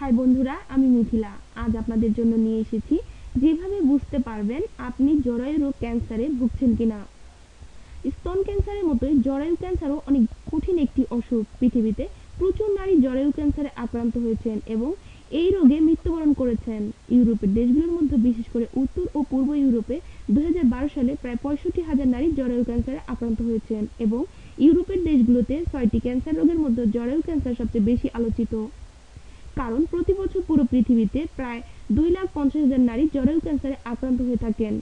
High বন্ধুরা, আমি মিথিলা। আজ আপনাদের জন্য নিয়ে এসেছি, যেভাবে বুঝতে পারবেন আপনি জরায়ু রোগ ক্যান্সারে ভুগছেন কিনা। স্তন ক্যান্সারের মতোই জরায়ু ক্যান্সারও অনেক কঠিন একটি অসুখ। পৃথিবীতে প্রচুর নারী জরায়ু ক্যান্সারে আক্রান্ত হয়েছেন এবং এই রোগে মৃত্যুবরণ করেছেন। ইউরোপের দেশগুলোর মধ্যে, বিশেষ করে উত্তর ও পূর্ব ইউরোপে দুই হাজার বারো সালে প্রায় পঁয়ষট্টি হাজার নারী জরায়ু ক্যান্সারে আক্রান্ত হয়েছেন এবং ইউরোপের দেশগুলোতে ছয়টি ক্যান্সার রোগের মধ্যে জরায়ু ক্যান্সার সবচেয়ে বেশি আলোচিত। কারণ প্রতি বছর পুরো পৃথিবীতে প্রায় দুই লাখ পঞ্চাশ হাজার নারী জরায়ু ক্যান্সারে আক্রান্ত হয়ে থাকেন।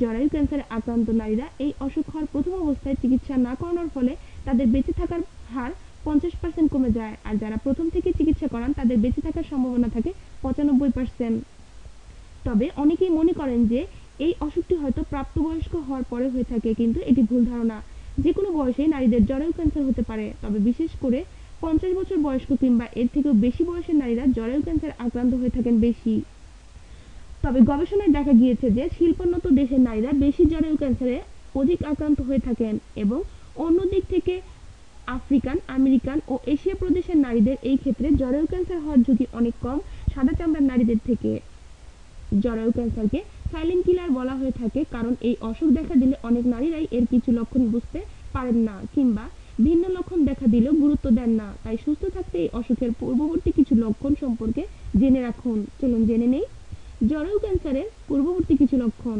জরায়ু ক্যান্সারে আক্রান্ত নারীরা এই অসুখ হওয়ার প্রথম অবস্থায় চিকিৎসা না করানোর ফলে তাদের বেঁচে থাকার হার পঞ্চাশ পার্সেন্ট কমে যায় আর যারা প্রথম থেকে চিকিৎসা করান, তাদের বেঁচে থাকার সম্ভাবনা থাকে পঁচানব্বই পার্সেন্ট। তবে অনেকেই মনে করেন যে এই অসুখটি হয়তো প্রাপ্তবয়স্ক হওয়ার পরে হয়ে থাকে, কিন্তু এটি ভুল ধারণা। যে কোনো বয়সে নারীদের জরায়ু ক্যান্সার হতে পারে, তবে বিশেষ করে পঞ্চাশ বছর বয়স্ক কিংবা এর থেকেও বেশি বয়সের নারীরা জরায়ু ক্যান্সার আক্রান্ত হয়ে থাকেন বেশি। তবে গবেষণায় দেখা গিয়েছে যে শিল্পোন্নত দেশের নারীরা বেশি জরায়ু ক্যান্সারে অধিক আক্রান্ত হয়ে থাকেন এবং অন্য দিক থেকে আফ্রিকান, আমেরিকান ও এশিয়া প্রদেশের নারীদের এই ক্ষেত্রে জরায়ু ক্যান্সার হওয়ার ঝুঁকি অনেক কম সাদা চামড়ার নারীদের থেকে। জরায়ু ক্যান্সারকে সাইলেন্ট কিলার বলা হয়ে থাকে কারণ এই অসুখ দেখা দিলে অনেক নারীরাই এর কিছু লক্ষণ বুঝতে পারেন না কিংবা ভিন্ন লক্ষণ দেখা দিলেও গুরুত্ব দেন না। তাই সুস্থ থাকতে এই অসুখের পূর্ববর্তী কিছু লক্ষণ সম্পর্কে জেনে রাখুন। চলুন জেনে নেই। জরায়ু ক্যান্সারের পূর্ববর্তী কিছু লক্ষণ।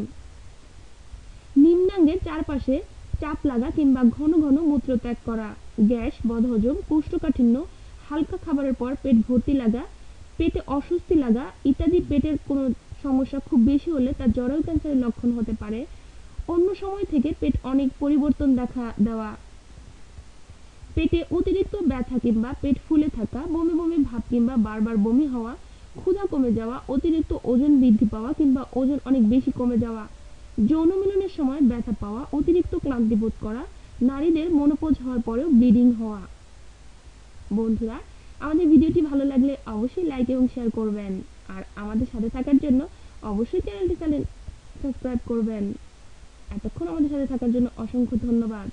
নিম্নাঙ্গের চারপাশে চাপ লাগা কিংবা ঘন ঘন মূত্রত্যাগ করা, গ্যাস, বদহজম, কোষ্ঠকাঠিন্য, হালকা খাবারের পর পেট ভর্তি লাগা, পেটে অস্বস্তি লাগা ইত্যাদি পেটের কোনো সমস্যা খুব বেশি হলে তা জরায়ু ক্যান্সারের লক্ষণ হতে পারে। অন্য সময় থেকে পেট অনেক পরিবর্তন দেখা দেওয়া। পেটে অতিরিক্ত ব্যথা কিংবা পেট ফুলে থাকা, বমি বমি ভাব কিংবা বারবার বমি হওয়া, ক্ষুধা কমে যাওয়া, অতিরিক্ত ওজন বৃদ্ধি পাওয়া কিংবা ওজন অনেক বেশি কমে যাওয়া, যৌন মিলনের সময় ব্যথা পাওয়া, অতিরিক্ত ক্লান্তি বোধ করা, নারীদের মনোপোজ হওয়ার পরেও ব্লিডিং হওয়া। বন্ধুরা, আমাদের ভিডিওটি ভালো লাগলে অবশ্যই লাইক এবং শেয়ার করবেন। আর আমাদের সাথে থাকার জন্য অবশ্যই চ্যানেলটি চ্যানেল সাবস্ক্রাইব করবেন। এতক্ষণ আমাদের সাথে থাকার জন্য অসংখ্য ধন্যবাদ।